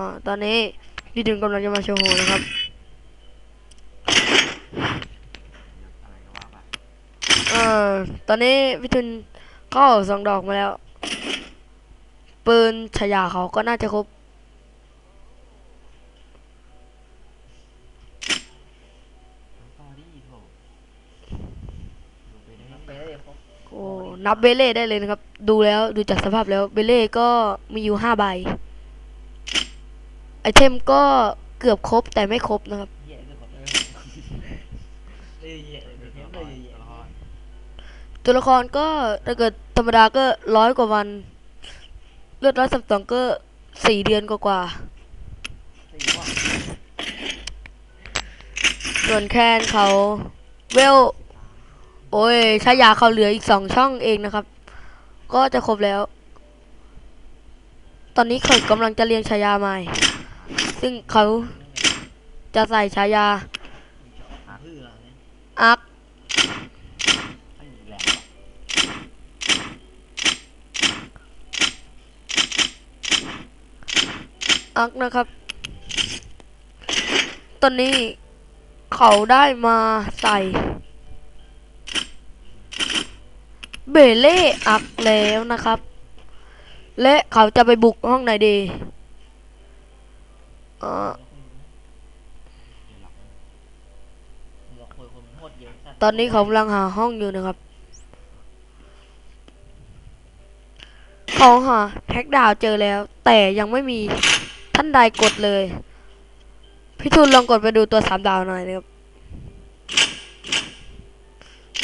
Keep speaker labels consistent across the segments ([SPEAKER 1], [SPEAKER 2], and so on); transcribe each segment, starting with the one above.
[SPEAKER 1] อ่าตอนนี้พี่ดึงกำลังจะมาโชว์โหนะครับเออตอนนี้พี่ทุนก็สองดอกมาแล้ว ปืนฉายาเขาก็น่าจะครบ
[SPEAKER 2] โอ้
[SPEAKER 1] นับเบเล่ได้เลยนะครับ ดูแล้วดูจากสภาพแล้วเบเล่ก็มีอยู่ห้าใบ เทมก็เกือบครบแต่ไม่ครบนะครับ
[SPEAKER 2] ตั
[SPEAKER 1] วละครก็ถ้าเกิดธรรมดาก็ร้อยกว่าวัน เลือดร้อยสับสองก็สี่เดือนกว่า
[SPEAKER 3] ส่ว่ะ
[SPEAKER 1] ๆส่วนแคนเขาเวล โอ้ยชายาเขาเหลืออีกสองช่องเองนะครับ ก็จะครบแล้ว ตอนนี้เขากำลังจะเรียงฉายาใหม่ ซึ่งเขาจะใส่ฉายา
[SPEAKER 3] อเนี่ย
[SPEAKER 1] อาร์ค
[SPEAKER 2] ให้อีก
[SPEAKER 1] นะครับ ตอนนี้เขาได้มาใส่เบเล่อักแล้วนะครับ และเขาจะไปบุกห้องไหนดี เออ
[SPEAKER 3] ต
[SPEAKER 1] อนนี้เขากำลังหาห้องอยู่นะครับ เขาหาแท็กดาวเจอแล้ว แต่ยังไม่มีท่านใดกดเลย พี่ทุนลองกดไปดูตัวสามดาวหน่อยนะครับ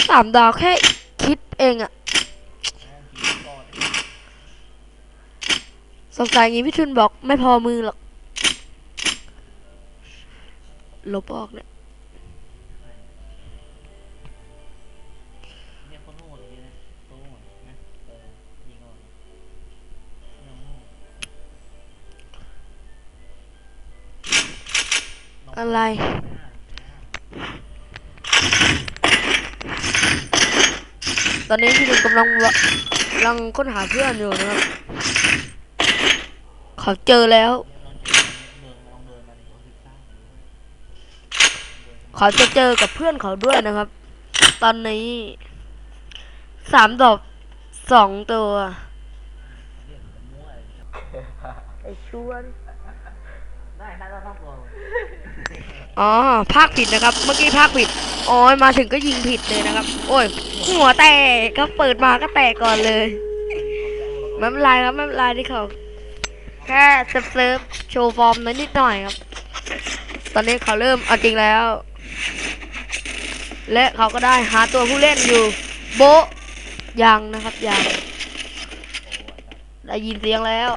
[SPEAKER 1] สามดาวแค่คิดเองอะสงสัยอย่างนี้พี่ทุนบอกไม่พอมือหรอก ลบออกเนี่ย
[SPEAKER 3] อะ
[SPEAKER 1] ไร ตอนนี้พี่ทุนกำลังกำลังค้นหาเพื่อนอยู่นะครับ เขาเจอแล้ว เขาจะเจอกับเพื่อนเขาด้วยนะครับ ตอนนี้สามดอกสองตัวไอชวน
[SPEAKER 3] ได้ได้เราต้องกลัว
[SPEAKER 1] อ๋อภาคผิดนะครับ เมื่อกี้ภาคผิดโอ้ยมาถึงก็ยิงผิดเลยนะครับ โอ้ย หัวแตกก็เปิดมาก็แตกก่อนเลยไม่เป็นไรครับไม่เป็นไรที่เขาแค่เซิร์ฟเซิร์ฟโชว์ฟอร์มนิดหน่อยครับ ตอนนี้เขาเริ่มเอาจริงแล้ว และเขาก็ได้หาตัวผู้เล่นอยู่ โบยังนะครับยัง ได้ยินเสียงแล้ว